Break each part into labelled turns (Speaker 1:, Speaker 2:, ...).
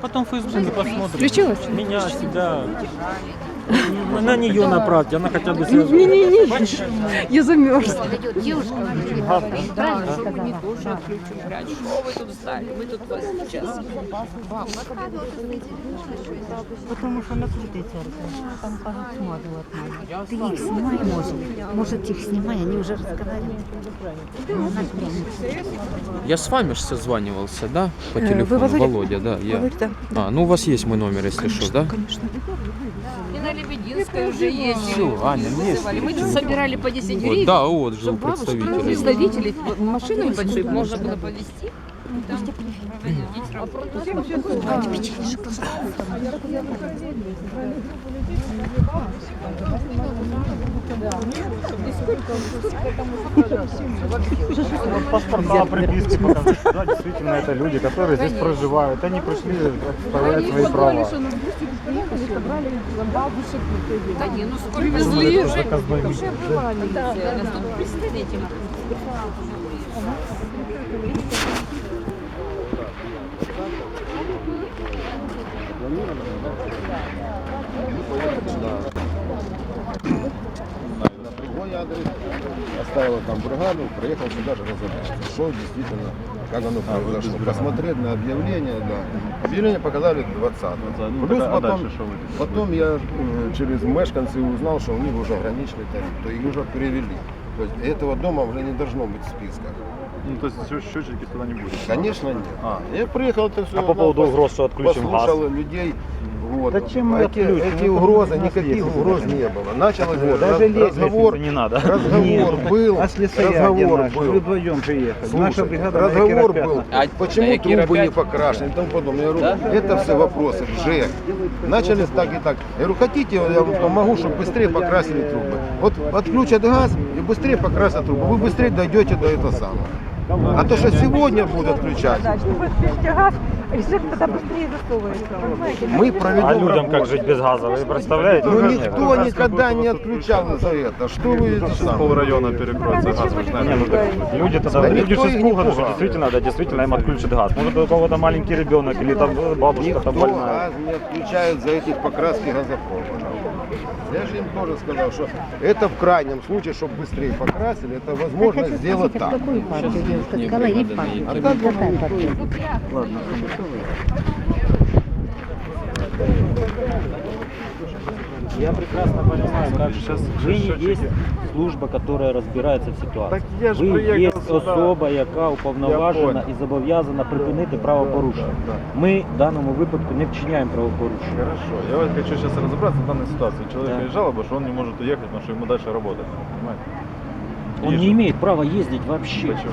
Speaker 1: Потом в Фейсбуке посмотрим.
Speaker 2: Включилась?
Speaker 1: Меня, себя. На- На нее направьте, она хотя бы сразу.
Speaker 2: Не-не-не, я замерзла.
Speaker 3: Девушка,
Speaker 4: Правильно сказала. Не то, что отключим грязь. Что вы тут встали? Мы тут вас сейчас.
Speaker 3: Потому що накрутий церква. Там кажуть, смазувати надо. Ти їх знімай, може. Може, ти їх знімай, вони вже розказали.
Speaker 5: Я с вами же созванивался, да, по
Speaker 2: Э, вы
Speaker 5: телефону,
Speaker 2: Володя?
Speaker 5: Володя, да, я.
Speaker 2: Володя, да.
Speaker 5: А, ну у вас есть мой номер, если что, да?
Speaker 2: Конечно.
Speaker 4: На Лебединской уже ездили.
Speaker 5: Всё, Аня,
Speaker 4: вызывали. Мы тут собирали по 10
Speaker 5: Вот,
Speaker 4: гривен.
Speaker 5: да, вот же у представителей.
Speaker 4: представителей, машину небольшую можно было повезти.
Speaker 6: Паспорта, приписки показать. Да, действительно, это люди, которые здесь проживают. Они пришли отстоять свои права.
Speaker 4: Да не, ну сколько злые уже.
Speaker 6: Заказной митинг.
Speaker 4: Да, да, да. Представитель.
Speaker 7: на другой адрес, оставил там бригаду, приехал сюда же разобраться, что действительно, как оно произошло. Посмотреть на объявление, да. Объявление показали 20
Speaker 6: Ну,
Speaker 7: Плюс
Speaker 6: так, а
Speaker 7: потом, потом я через мешканцев узнал, что у них уже ограниченный тариф, то их уже перевели. То есть этого дома уже не должно быть в списках.
Speaker 6: Ну, то есть счетчики сюда не будет?
Speaker 7: Конечно, нет.
Speaker 6: А.
Speaker 7: Я приехал, это все
Speaker 6: А по поводу угроз, что отключим газ?
Speaker 7: послушал людей. Вот.
Speaker 6: Да чем мы
Speaker 7: эти, эти
Speaker 6: Ну,
Speaker 7: угрозы, никаких
Speaker 6: есть
Speaker 7: угроз не было. Началось
Speaker 6: Вот, даже лезть
Speaker 7: разговор,
Speaker 6: не надо.
Speaker 7: разговор был,
Speaker 8: А
Speaker 7: разговор
Speaker 8: вы
Speaker 7: был.
Speaker 8: вдвоем приехали. Наша
Speaker 7: Слушайте,
Speaker 8: бригада
Speaker 7: разговор был.
Speaker 5: А-
Speaker 7: почему трубы не покрашены и тому подобное. Я говорю, это все вопросы ЖЭК. Начались так и так. Я говорю, хотите, я вам помогу, чтобы быстрее покрасили трубы. Вот отключат газ и быстрее покрасят трубы. Вы быстрее дойдете до этого самого. А то, что сегодня будут отключать, мы проведем
Speaker 6: А людям как
Speaker 7: работу.
Speaker 6: жить без газа, вы представляете?
Speaker 7: Ну никто никогда не отключал за это. Что вы это самое?
Speaker 6: Пол района перекроется газ, вы же, наверное, ну, люди тогда,
Speaker 7: Да
Speaker 6: люди
Speaker 7: никто
Speaker 6: же
Speaker 7: их не
Speaker 6: испуганы, что действительно, да, действительно им отключат газ. Может, у кого-то маленький ребенок или там э, бабушка там больная.
Speaker 7: газ не отключает за этих покраски газопровода. Я же им тоже сказал, что это в крайнем случае, чтобы быстрее покрасили, это возможно сделать так.
Speaker 3: Сказала, есть партия?
Speaker 1: Я прекрасно понимаю, как
Speaker 6: Сейчас-
Speaker 1: не є служба, яка розбирається в ситуації.
Speaker 6: Так я ж
Speaker 1: ви
Speaker 6: приїхав сюди.
Speaker 1: особа, яка уповноважена
Speaker 6: понял.
Speaker 1: і зобов'язана припинити правопорушення.
Speaker 6: Да.
Speaker 1: Ми в даному випадку не вчиняємо правопорушення.
Speaker 6: Хорошо, я вот хочу сейчас разобраться в данной ситуации. Человек
Speaker 1: Да.
Speaker 6: приезжал, потому что он не может уехать, потому что ему дальше работать. Понимаете?
Speaker 1: Он не имеет права ездить вообще
Speaker 6: Почему?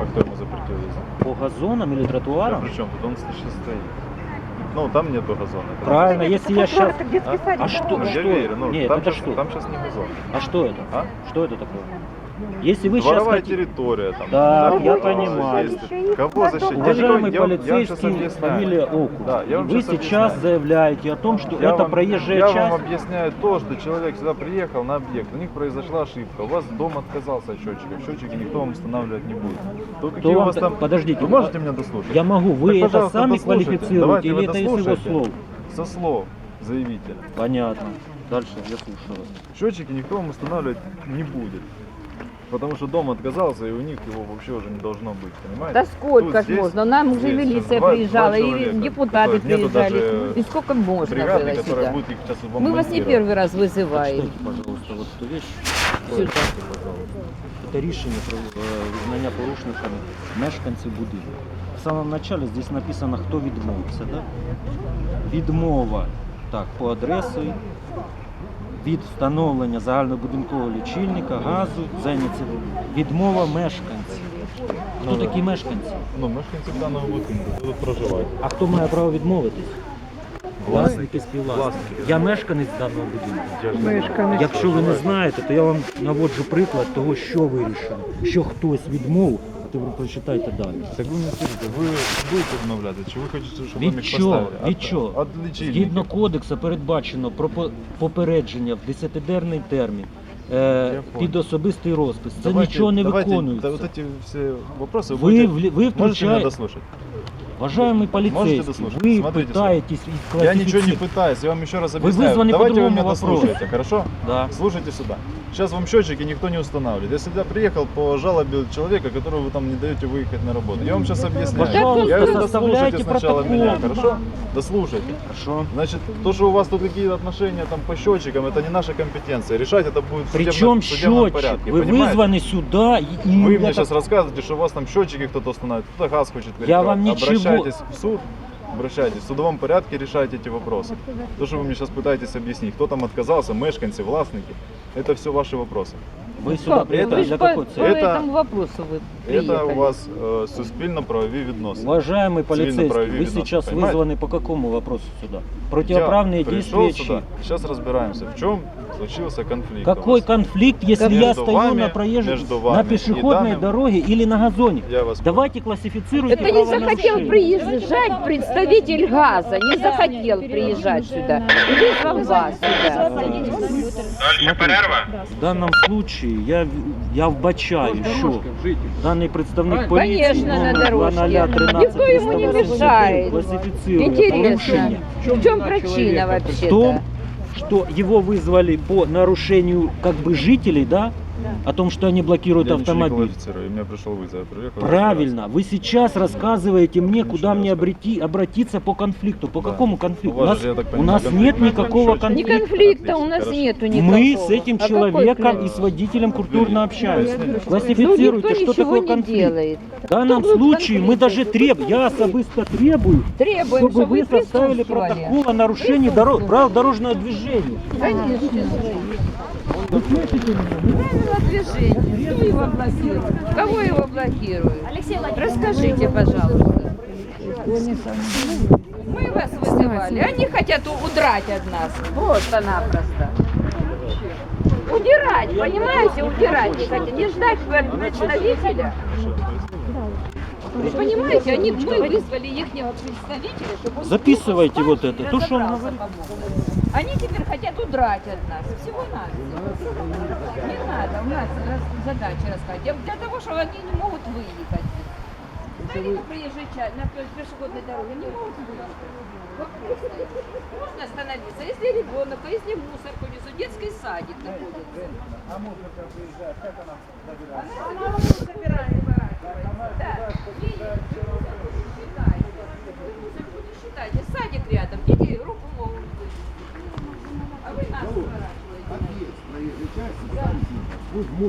Speaker 6: А кто ему запретил ездить?
Speaker 1: по газонам или
Speaker 6: Да
Speaker 1: тротуарам.
Speaker 6: при чем тут? Он сейчас стоит. Ну, там нету газона.
Speaker 1: Правильно, если я сейчас...
Speaker 6: А?
Speaker 1: А что?
Speaker 6: Ну,
Speaker 1: что?
Speaker 6: я верю, ну,
Speaker 1: Нет,
Speaker 6: там,
Speaker 1: это
Speaker 6: сейчас,
Speaker 1: что?
Speaker 6: там сейчас не газон.
Speaker 1: А что это?
Speaker 6: А?
Speaker 1: Что это такое? Если вы сейчас
Speaker 6: Дворовая
Speaker 1: хотите...
Speaker 6: территория там.
Speaker 1: Да, я понимаю.
Speaker 6: есть. Кого защитить? Я
Speaker 1: Уважаемый
Speaker 6: я, вам- я
Speaker 1: полицейский,
Speaker 6: объясняю.
Speaker 1: фамилия Окунь,
Speaker 6: Да, я
Speaker 1: вы
Speaker 6: сейчас объясняю.
Speaker 1: заявляете о том, что
Speaker 6: Я
Speaker 1: это
Speaker 6: вам,
Speaker 1: проезжая
Speaker 6: я
Speaker 1: часть.
Speaker 6: вам объясняю то, что человек сюда приехал на объект, у них произошла ошибка, у вас дом отказался от счетчиков, счетчики никто вам устанавливать не будет. То какие у вас
Speaker 1: та-
Speaker 6: там...
Speaker 1: Подождите,
Speaker 6: Вы можете меня дослушать?
Speaker 1: Я могу, вы
Speaker 6: Так,
Speaker 1: это сами
Speaker 6: дослушайте.
Speaker 1: квалифицируете
Speaker 6: Давайте
Speaker 1: или это из его слов?
Speaker 6: Со слов заявителя.
Speaker 1: Понятно. Дальше я слушаю вас.
Speaker 6: Счетчики никто вам устанавливать не будет. Потому что дом отказался, и у них его вообще уже не должно быть, понимаете?
Speaker 4: Да сколько
Speaker 6: Тут
Speaker 4: ж
Speaker 6: здесь-
Speaker 4: можно? Нам уже
Speaker 6: здесь
Speaker 4: милиция
Speaker 6: два-
Speaker 4: приезжала,
Speaker 6: два
Speaker 4: и
Speaker 6: человека,
Speaker 4: депутаты
Speaker 6: которые- нету
Speaker 4: приезжали.
Speaker 6: даже
Speaker 4: И сколько можно
Speaker 6: Бригады,
Speaker 4: было
Speaker 6: которая
Speaker 4: сюда?
Speaker 6: будет их сейчас вам
Speaker 4: Мы вас не
Speaker 6: монтировать.
Speaker 4: первый раз вызываем.
Speaker 1: Прочитайте, пожалуйста, вот эту вещь.
Speaker 4: Сюди.
Speaker 1: Прочитайте, пожалуйста. Це рішення про е, визнання порушниками мешканців будинку. В самому началі здесь написано, хто відмовився. Да? Відмова так, по адресі Від встановлення загальнобудинкового лічильника, газу, зайняті відмова мешканців. Хто такі мешканці?
Speaker 6: Ну, мешканці даного будинку тут проживають.
Speaker 1: А хто має право відмовитись? Власники, співвласники. Я мешканець даного будинку.
Speaker 6: Я ж не-
Speaker 1: Якщо ви не знаєте, то я вам наводжу приклад того, що вирішено, що хтось відмовив, тепер прочитайте далі.
Speaker 6: Так ви не скажете, ви будете відмовляти, чи ви хочете, щоб вам
Speaker 1: Від
Speaker 6: їх
Speaker 1: чого?
Speaker 6: поставили?
Speaker 1: Від чого?
Speaker 6: От лічильників.
Speaker 1: Згідно кодексу передбачено про по- попередження в 10-денний термін е,
Speaker 6: понял.
Speaker 1: під особистий розпис. Це
Speaker 6: Давайте-
Speaker 1: нічого не
Speaker 6: давайте,
Speaker 1: виконується.
Speaker 6: Да, вот эти все вопросы
Speaker 1: Ви,
Speaker 6: будете-
Speaker 1: вли- ви
Speaker 6: Можете меня дослушать?
Speaker 1: Уважаемый полицейский,
Speaker 6: дослушать?
Speaker 1: вы
Speaker 6: Смотрите,
Speaker 1: пытаетесь
Speaker 6: Я ничего не пытаюсь, я вам еще раз
Speaker 1: Вы
Speaker 6: объясняю.
Speaker 1: по
Speaker 6: Давайте вы меня дослушаете, хорошо?
Speaker 1: Да.
Speaker 6: Слушайте сюда. Сейчас вам счетчики никто не устанавливает. Я сюда приехал по жалобе человека, которого вы там не даете выехать на работу. Я вам сейчас объясняю.
Speaker 1: Пожалуйста,
Speaker 6: я говорю, дослушайте сначала
Speaker 1: протокол.
Speaker 6: меня, хорошо? Дослушайте.
Speaker 1: Хорошо.
Speaker 6: Значит, то, что у вас тут какие-то отношения там по счетчикам, это не наша компетенция. Решать это будет в
Speaker 1: Причем
Speaker 6: судебном,
Speaker 1: счетчик?
Speaker 6: порядке.
Speaker 1: Вы
Speaker 6: понимаете?
Speaker 1: вызваны сюда и
Speaker 6: Вы мне
Speaker 1: так-
Speaker 6: сейчас рассказываете, что у вас там счетчики кто-то устанавливает, кто-то газ хочет
Speaker 1: Я вам ничего-
Speaker 6: Обращайтесь в суд, обращайтесь. В судовом порядке решайте эти вопросы. То, что вы мне сейчас пытаетесь объяснить, кто там отказался, мешканцы, властники, это все ваши вопросы.
Speaker 1: Вы сюда приехали
Speaker 6: это-
Speaker 1: для какой
Speaker 4: По
Speaker 1: цели?
Speaker 6: Это-
Speaker 4: этому вопросу вы
Speaker 6: Это
Speaker 4: приехали.
Speaker 6: у вас э, суспільно-правові відносини.
Speaker 1: Уважаемый полицейский,
Speaker 6: Цивильно-правовые
Speaker 1: вы
Speaker 6: відносини,
Speaker 1: сейчас
Speaker 6: понимаете?
Speaker 1: вызваны по какому вопросу сюда? Противоправные
Speaker 6: Я
Speaker 1: действия
Speaker 6: пришел сюда,
Speaker 1: чьи?
Speaker 6: сейчас разбираемся, в чем случился конфликт. у
Speaker 1: Какой
Speaker 6: вас.
Speaker 1: конфликт, если
Speaker 6: Между
Speaker 1: я стою
Speaker 6: вами-
Speaker 1: на проезжей,
Speaker 6: между вами
Speaker 1: на
Speaker 6: и
Speaker 1: пешеходной
Speaker 6: данным-
Speaker 1: дороге или на газоне?
Speaker 6: Я вас
Speaker 1: Давайте классифицируйте
Speaker 4: Это не захотел
Speaker 1: правонарушение.
Speaker 4: приезжать представитель ГАЗа, не захотел приезжать сюда. И вызвал вас сюда.
Speaker 1: В данном случае я, я вбачаю, що даний представник поліції
Speaker 4: Конечно, на
Speaker 1: номер
Speaker 4: дорожке.
Speaker 1: 0013
Speaker 4: Никто ему не
Speaker 1: 383
Speaker 4: мешает.
Speaker 1: классифицирует
Speaker 4: Интересно,
Speaker 1: порушение,
Speaker 4: в чем причина
Speaker 1: в
Speaker 4: вообще-то?
Speaker 1: Что его вызвали по нарушению как бы жителей, да, о том, что они блокируют
Speaker 6: Я не
Speaker 1: автомобиль.
Speaker 6: квалифицирую, у меня пришел вызов, я приехал.
Speaker 1: Правильно, вы сейчас рассказываете мне, куда
Speaker 6: не
Speaker 1: мне обрети, обратиться по конфликту. По
Speaker 6: Да.
Speaker 1: какому
Speaker 6: У
Speaker 1: конфликту?
Speaker 6: вас
Speaker 1: У нас,
Speaker 6: я так
Speaker 1: у
Speaker 6: понимаю,
Speaker 1: нас
Speaker 6: конфликт
Speaker 1: нет никакого
Speaker 6: счетчике.
Speaker 4: Ни
Speaker 1: конфликта.
Speaker 4: конфликта у нас
Speaker 6: Хорошо.
Speaker 4: нету
Speaker 1: Мы
Speaker 4: никакого.
Speaker 1: с этим
Speaker 4: А
Speaker 1: человеком и с водителем культурно общаемся. Классифицируйте, что такое
Speaker 4: не
Speaker 1: конфликт.
Speaker 4: делает.
Speaker 1: В данном
Speaker 4: Тут
Speaker 1: случае мы даже требуем, я особисто требую,
Speaker 4: Требуем,
Speaker 1: чтобы вы
Speaker 4: вы
Speaker 1: составили протокол о нарушении доро- прав дорожного движения.
Speaker 4: Конечно. Правила движения. Кто его блокирует? Кого его блокирует? Расскажите, пожалуйста. Мы вас вызывали. Они хотят удрать от нас. Просто-напросто. Удирать, понимаете? Удирать не хотят. Не ждать представителя. Вы понимаете, они, мы вызвали их представителя, чтобы он
Speaker 1: Записывайте вот это, то, что он
Speaker 4: разобрался,
Speaker 1: говорит.
Speaker 4: по-моему. Они теперь хотят удрать от нас. Всего надо. Не надо у нас раз- задачи рассказать. Для для того, что они не могут выехать. Они на проезжей части, на пе- пешеходной дороге не могут выехать. Вопрос стоит. Можно остановиться, если ребенок, а если мусор понесут, детский садик находится. Она мусор собирает, выворачивает.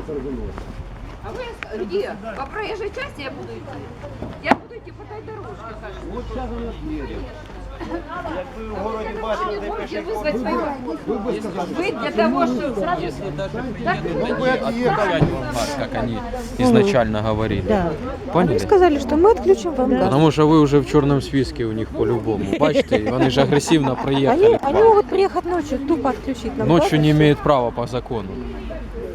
Speaker 4: выворачиваете. А вы ск- где? По проезжей части я буду идти? Я буду идти по той дорожке, кажется. Вот сейчас у нас Вы можете вызвать своего... Вы для того, чтобы...
Speaker 5: Отключать вам газ, как они изначально говорили. Поняли?
Speaker 2: Сказали, что мы отключим вам газ.
Speaker 5: Потому що ви вже в чорному списку у них по-любому. Бачите, вони ж агресивно приїхали.
Speaker 2: Они,
Speaker 5: к
Speaker 2: они
Speaker 5: вам.
Speaker 2: могут приехать ночью, тупо отключить нам
Speaker 5: Ночью
Speaker 2: газ.
Speaker 5: не имеют права по закону.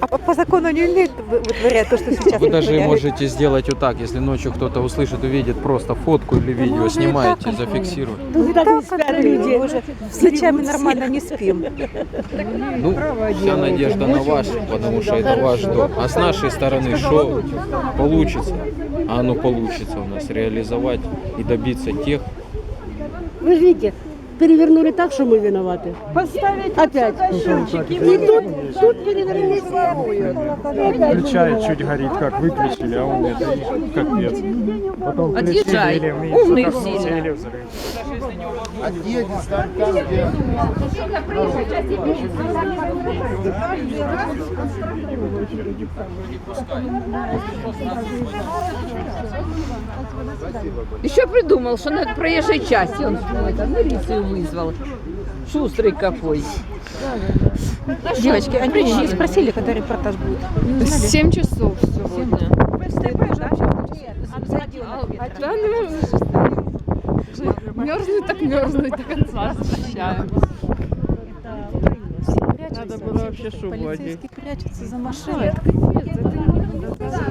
Speaker 2: А по, по закону не умеют вы- вытворять то, что сейчас
Speaker 5: Вы даже
Speaker 2: вытворяют.
Speaker 5: можете сделать вот так, если ночью кто-то услышит, увидит просто фотку или видео,
Speaker 2: уже и
Speaker 5: снимаете,
Speaker 2: так
Speaker 5: зафиксируете.
Speaker 2: Ну, так контролируем, мы же с ночами нормально не спим.
Speaker 5: Ну, вся надежда на вас, потому что это ваш дом. А с нашей стороны, что получится? А оно получится у нас реализовать и добиться тех,
Speaker 8: Вы же видите, перевернули так, что мы виноваты. Поставить опять. И тут, тут перевернули
Speaker 9: Включает, чуть горит, как выключили, а он это и капец. Потом включили,
Speaker 4: Отъезжай.
Speaker 9: или
Speaker 4: Умный
Speaker 9: потом
Speaker 4: сильно.
Speaker 9: взрыв.
Speaker 7: Отъедет, там, где...
Speaker 4: Еще придумал, что на проезжей части он это, милицию вызвал. Шустрый какой.
Speaker 2: Девочки, они меня спросили, когда репортаж будет.
Speaker 4: 7 часов сегодня.
Speaker 2: Да, мерзнуть так мерзнуть до конца возвращаем. Надо было вообще шубу Полицейский прячется за машиной.
Speaker 4: Не а.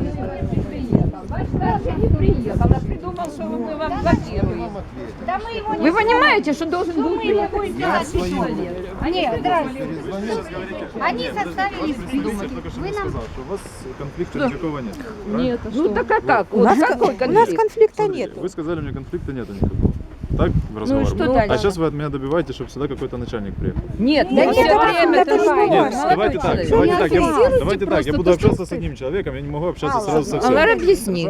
Speaker 4: Вы понимаете, что должен был приехать?
Speaker 3: Нет, здрасте. Они заставили придумать. Вы нам
Speaker 6: Сказал, что у вас конфликта никакого нет.
Speaker 4: Нет, ну так а как?
Speaker 2: У нас,
Speaker 4: какой
Speaker 2: у нас
Speaker 4: конфликт?
Speaker 2: конфликта нет.
Speaker 6: Вы сказали, мне конфликта нету никакого. Так в разговоре.
Speaker 4: что
Speaker 6: был?
Speaker 4: дальше?
Speaker 6: А сейчас вы от меня добиваетесь, чтобы сюда какой-то начальник приехал.
Speaker 4: Нет,
Speaker 2: Да
Speaker 4: мы
Speaker 2: нет, это-
Speaker 4: время
Speaker 2: это не.
Speaker 6: Нет, давайте так, давайте так, я, давайте так, я буду общаться с одним человеком, я не могу общаться сразу со всеми.
Speaker 4: Алар, объясни.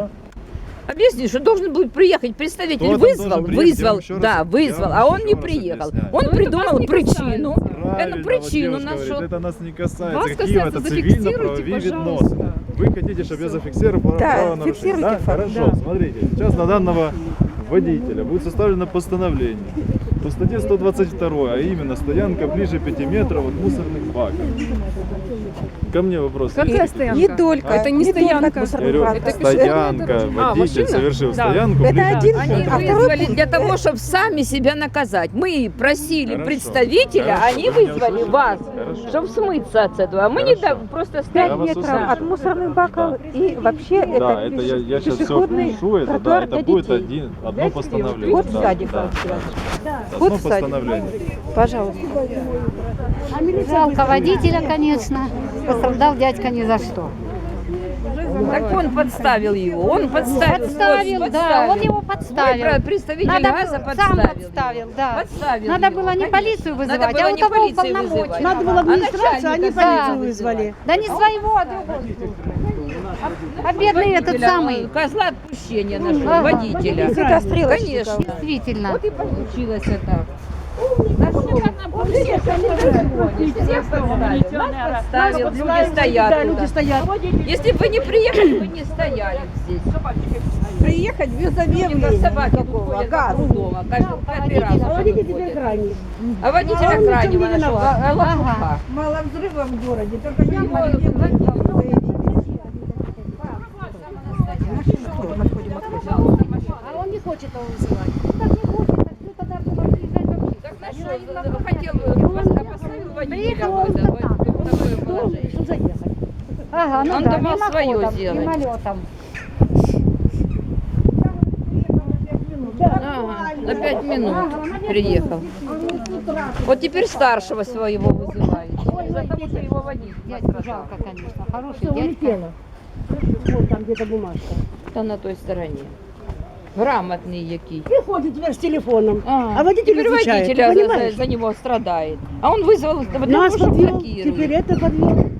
Speaker 4: Объясни, что должен был приехать представитель,
Speaker 6: Кто
Speaker 4: вызвал, вызвал,
Speaker 6: раз-
Speaker 4: да, вызвал, а он не приехал.
Speaker 6: объясняю.
Speaker 4: Он
Speaker 6: Ну,
Speaker 4: придумал причину.
Speaker 6: Правильно,
Speaker 4: Это
Speaker 6: вот
Speaker 4: причину нашу.
Speaker 6: говорит, это нас не касается.
Speaker 10: Вас
Speaker 6: Какие
Speaker 10: касается,
Speaker 6: это
Speaker 10: зафиксируйте,
Speaker 6: цивильно-правовые
Speaker 10: пожалуйста.
Speaker 6: відносини? Вы хотите, чтобы я зафиксировал право-
Speaker 2: Да,
Speaker 6: правонарушение?
Speaker 2: фиксируйте
Speaker 6: Да? Хорошо, смотрите. Сейчас на данного водителя будет составлено постановление по статье 122, а именно стоянка ближе 5 метров от мусорных баков. Ко мне вопрос.
Speaker 10: Какая стоянка?
Speaker 2: Не только.
Speaker 10: Это не
Speaker 2: только
Speaker 10: стоянка.
Speaker 6: Я
Speaker 2: мусорных
Speaker 6: говорю,
Speaker 2: баков.
Speaker 6: стоянка,
Speaker 10: А,
Speaker 6: водитель
Speaker 10: машина?
Speaker 6: совершил
Speaker 10: Да.
Speaker 6: стоянку
Speaker 2: Это
Speaker 6: ближе
Speaker 2: один
Speaker 4: Они
Speaker 2: а
Speaker 4: вызвали для того, чтобы сами себя наказать. Мы просили
Speaker 6: Хорошо.
Speaker 4: представителя,
Speaker 6: Хорошо,
Speaker 4: они вызвали вас. Чтобы смыться от этого. А мы не
Speaker 6: Хорошо.
Speaker 4: да, просто стоим.
Speaker 6: вас
Speaker 2: 5 метров от мусорных баков и вообще
Speaker 6: Да,
Speaker 2: это,
Speaker 6: это я, я сейчас все
Speaker 2: пешеходный
Speaker 6: пишу, это, да,
Speaker 2: тротуар
Speaker 6: это
Speaker 2: для
Speaker 6: будет
Speaker 2: детей.
Speaker 6: один, одно постановление.
Speaker 2: Вход в
Speaker 6: да,
Speaker 2: садик,
Speaker 6: да,
Speaker 2: да.
Speaker 6: да. Одно
Speaker 2: садик.
Speaker 6: постановление.
Speaker 2: Пожалуйста.
Speaker 3: жалко водителя, конечно. Пострадал дядька ни за что.
Speaker 4: Так он подставил его. Он подставил.
Speaker 3: Подставил,
Speaker 4: вот,
Speaker 3: да, он его
Speaker 4: Мой
Speaker 3: подставил.
Speaker 4: представитель
Speaker 3: Надо
Speaker 4: газа подставил.
Speaker 3: сам подставил, да.
Speaker 4: Подставил
Speaker 3: Надо
Speaker 4: его,
Speaker 3: было не
Speaker 4: конечно.
Speaker 3: полицию
Speaker 4: Надо
Speaker 3: вызывать,
Speaker 4: было
Speaker 3: а у того уполномоченного.
Speaker 8: Надо было администрацию, а не
Speaker 4: начальника
Speaker 8: полицию
Speaker 3: да.
Speaker 8: вызвали.
Speaker 3: Да не своего, а другого. А бедный этот самый.
Speaker 4: Козла отпущения нашего
Speaker 3: Ага.
Speaker 4: водителя. Конечно.
Speaker 3: Действительно.
Speaker 4: Вот и получилось это. Подставил, люди стоят
Speaker 8: Да, люди стоят.
Speaker 4: Если бы вы не приехали, вы не стояли здесь.
Speaker 2: Приехать без объявления
Speaker 4: собаки
Speaker 2: газа.
Speaker 4: вокруг дома. Каждый раз.
Speaker 8: А водитель крайний.
Speaker 4: А водителя крайнего
Speaker 8: не
Speaker 4: нашего.
Speaker 2: Мало взрывов в городе, только
Speaker 4: Его
Speaker 2: маленький
Speaker 3: А он не хочет его вызывать. Ну, так не хочет, так что тогда было приезжать вообще.
Speaker 4: Так на что, хотел, просто поставил водителя?
Speaker 3: Ага, ну
Speaker 4: Он
Speaker 3: да,
Speaker 4: думал
Speaker 3: мимоходом,
Speaker 4: сделать.
Speaker 3: мимолетом.
Speaker 4: Ага, на пять минут приехал. Вот теперь старшего своего вызывает. Из-за того, что его пострадал.
Speaker 3: жалко, конечно. Хороший дядька.
Speaker 8: Вот там где-то бумажка.
Speaker 4: Та на той стороне. Грамотный який.
Speaker 8: И ходит теперь с телефоном.
Speaker 4: А,
Speaker 8: А водитель
Speaker 4: теперь
Speaker 8: отвечает,
Speaker 4: водителя за,
Speaker 8: понимаешь?
Speaker 4: за него страдает. А он вызвал потому
Speaker 8: Нас
Speaker 4: что
Speaker 8: подвел,
Speaker 4: блокирует.
Speaker 8: теперь это подвел.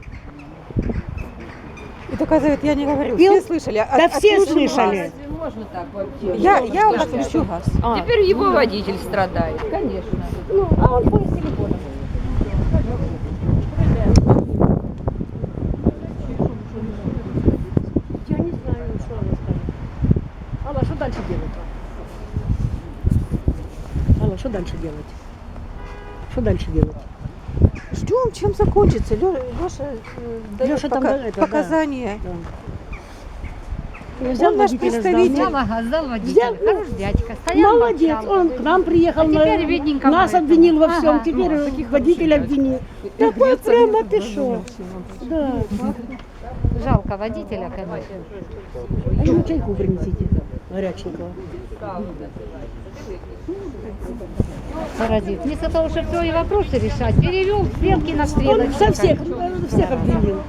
Speaker 2: И доказывает, я не говорю. Все слышали. а-
Speaker 8: Да все
Speaker 2: отключу
Speaker 8: слышали.
Speaker 2: газ.
Speaker 4: Можно так вообще?
Speaker 2: Я, я отключу газ.
Speaker 4: А, Теперь его водитель страдает, конечно.
Speaker 8: Ну, а он с телефоном. Я не знаю, что она скажет. Алла, что дальше делать? Алла, что дальше делать? Что дальше делать?
Speaker 2: Ждем, чем закончится. Леша э, дает
Speaker 8: Лёша там,
Speaker 2: пока-
Speaker 8: да, это, да.
Speaker 2: показания.
Speaker 8: Я взял
Speaker 2: Он наш представитель.
Speaker 8: сдал.
Speaker 3: Взял, ага, сдал водителя.
Speaker 8: Взял, ну,
Speaker 3: Хороший дядька. Стоял,
Speaker 8: Молодец,
Speaker 3: молчал.
Speaker 8: он к нам приехал,
Speaker 3: А теперь бедненько
Speaker 8: нас
Speaker 3: поэтому.
Speaker 8: обвинил во всем,
Speaker 3: Ага.
Speaker 8: теперь водителя обвинил. Такой прямо ты шо? Да.
Speaker 3: Жалко водителя, конечно.
Speaker 8: А ему чайку принесите, горяченького.
Speaker 3: Паразит. Вместо того, чтобы свои вопросы решать, перевел стрелки на
Speaker 8: Он
Speaker 3: стрелочки.
Speaker 8: со всех, э, всех обвинил.